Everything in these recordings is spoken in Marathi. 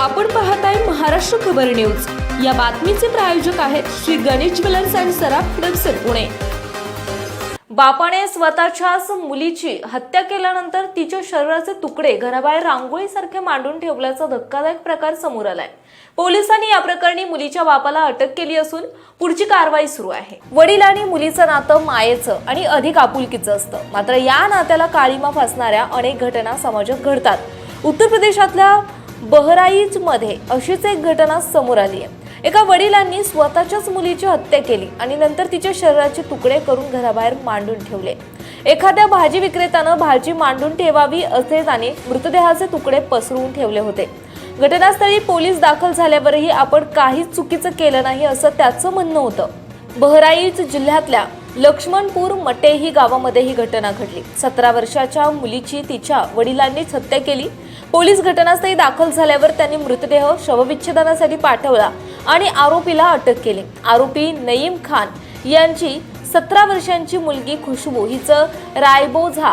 आपण पाहताय महाराष्ट्र खबर न्यूज. या बातमीचे प्रायोजक आहेत श्री गणेश ज्वेलर्स अँड सराफ हडपसर पुणे. बापाने स्वतःच्याच मुलीची हत्या केल्यानंतर तिच्या शरीराचे तुकडे घराबाहेर रांगोळीसारखे मांडून ठेवल्याचा धक्कादायक प्रकार समोर आलाय. पोलिसांनी या प्रकरणी मुलीच्या बापाला अटक केली असून पुढची कारवाई सुरू आहे. वडील आणि मुलीचं नातं मायेचं आणि अधिक आपुलकीचं असतं. मात्र या नात्याला काळीमा फासणाऱ्या अनेक घटना समाजात घडतात. उत्तर प्रदेशातल्या बहराईच मध्ये अशीच एक घटना समोर आली आहे. एका वडिलांनी स्वतःच्याच मुलीची हत्या केली आणि नंतर तिच्या शरीराचे तुकडे करून घराबाहेर मांडून ठेवले. एखाद्या भाजी विक्रेत्यानं भाजी मांडून ठेवावी असे त्याने मृतदेहाचे तुकडे पसरवून ठेवले होते. घटनास्थळी पोलीस दाखल झाल्यावरही आपण काहीच चुकीचं केलं नाही असं त्याचं म्हणणं होतं. बहराईच जिल्ह्यातल्या लक्ष्मणपूर मटेही गावामध्ये ही घटना घडली. सतरा वर्षाच्या मुलीची तिच्या वडिलांनीच हत्या केली पोलीस घटनास्थळी दाखल झाल्यावर त्यांनी मृतदेह शवविच्छेदनासाठी पाठवला आणि आरोपीला अटक केली. आरोपी नईम खान यांची सतरा वर्षांची मुलगी खुशबू हिचं रायबोझा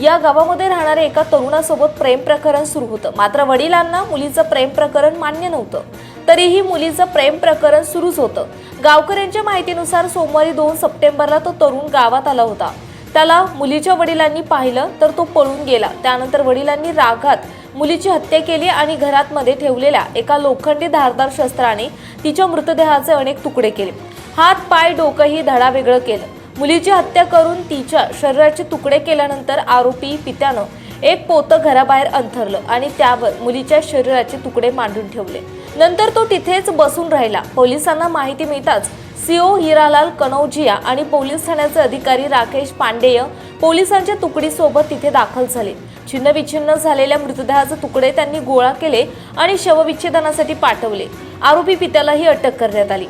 या गावामध्ये राहणाऱ्या एका तरुणासोबत प्रेम प्रकरण सुरू होतं. मात्र वडिलांना मुलीचं प्रेम प्रकरण मान्य नव्हतं. तरीही मुलीचं प्रेम प्रकरण सुरूच होतं. गावकऱ्यांच्या माहितीनुसार सोमवारी दोन सप्टेंबरला तो तरुण गावात आला होता. त्याला मुलीच्या वडिलांनी पाहिलं तर तो पळून गेला. त्यानंतर वडिलांनी रागात मुलीची हत्या केली आणि घरात मध्ये ठेवलेल्या एका लोखंडी धारदार शस्त्राने तिच्या मृतदेहाचे अनेक तुकडे केले. हात पाय डोकंही धडा वेगळं केलं. मुलीची हत्या करून तिच्या शरीराचे तुकडे केल्यानंतर आरोपी पित्यानं एक पोतं घराबाहेर अंथरलं आणि त्यावर मुलीच्या शरीराचे तुकडे मांडून ठेवले. नंतर तो तिथेच बसून राहिला. पोलिसांना माहिती मिळताच सीओ हिरालाल कनौजिया आणि पोलीस ठाण्याचे अधिकारी राकेश पांडेय पोलिसांच्या तुकडीसोबत तिथे दाखल झाले. छिन्नविच्छिन्न झालेल्या मृतदेहाचे तुकडे त्यांनी गोळा केले आणि शवविच्छेदनासाठी पाठवले. आरोपी पित्यालाही अटक करण्यात आली.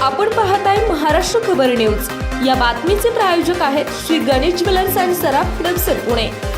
आपण पाहत आहे महाराष्ट्र खबर न्यूज. या बातमीचे प्रायोजक आहेत श्री गणेश ज्वेलर्स अँड सराफ हडपसर पुणे.